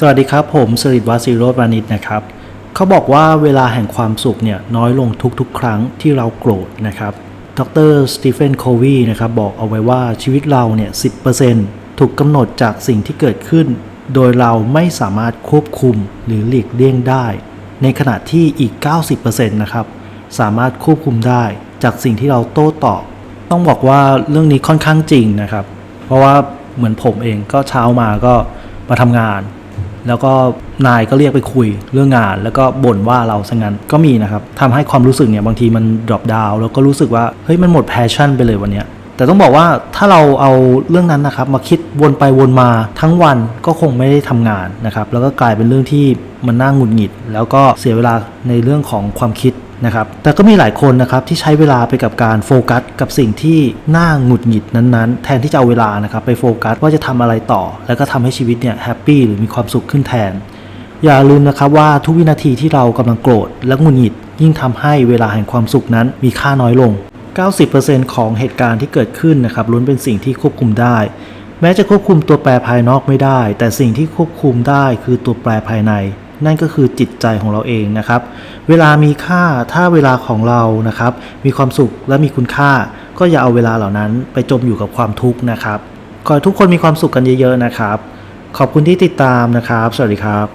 สวัสดีครับ ผมสริตวาสิโรจน์วานิชนะครับเขาบอกว่าเวลาแห่งความสุขเนี่ยน้อยลงทุกๆ ครั้งที่เราโกรธนะครับดรสตีเฟนโควีนะครับบอกเอาไว้ว่าชีวิตเราเนี่ย10%ถูกกำหนดจากสิ่งที่เกิดขึ้น โดยเราไม่สามารถควบคุมหรือหลีกเลี่ยงได้ ในขณะที่อีก 90%นะครับสามารถควบคุมได้จากสิ่งที่เราโต้ตอบ ต้องบอกว่าเรื่องนี้ค่อนข้างจริงนะครับ เพราะว่าเหมือนผมเองก็เช้ามาก็มาทำงาน แล้วก็นายก็เรียกไปคุยเรื่องงาน แล้วก็บ่นว่าเราซะงั้นก็มีนะครับทำให้ความรู้สึกเนี่ยบางทีมันดรอปดาวแล้วก็รู้สึกว่าเฮ้ยมันหมดแพชชั่นไปเลยวันเนี้ย แต่ต้องบอกว่าถ้าเราเอาเรื่องนั้นนะครับ มาคิดวนไปวนมาทั้งวันก็คงไม่ได้ทำงานนะครับ แล้วก็กลายเป็นเรื่องที่มันน่าหงุดหงิด แล้วก็เสียเวลาในเรื่องของความคิดนะครับแต่ก็มีหลายคนนะครับที่ใช้เวลาไปกับการโฟกัสกับสิ่งที่น่าหงุดหงิดนั้นๆ แทนที่จะเอาเวลานะครับไปโฟกัสว่าจะทำอะไรต่อ แล้วก็ทำให้ชีวิตเนี่ยแฮปปี้หรือมีความสุขขึ้นแทน อย่าลืมนะครับว่าทุกวินาทีที่เรากำลังโกรธและหงุดหงิด ยิ่งทำให้เวลาแห่งความสุขนั้นมีค่าน้อยลง 90%ของเหตุการณ์ที่เกิดขึ้นนะครับล้วนเป็นสิ่งที่ควบคุมได้ แม้จะควบคุมตัวแปรภายนอกไม่ได้ แต่สิ่งที่ควบคุมได้คือตัวแปรภายใน นั่นก็คือจิตใจของเราเองนะครับ เวลามีค่าถ้าเวลาของเรานะครับ มีความสุขและมีคุณค่า ก็อย่าเอาเวลาเหล่านั้นไปจมอยู่กับความทุกข์นะครับขอให้ทุกคนมีความสุขกันเยอะๆนะครับ ขอบคุณที่ติดตามนะครับ สวัสดีครับ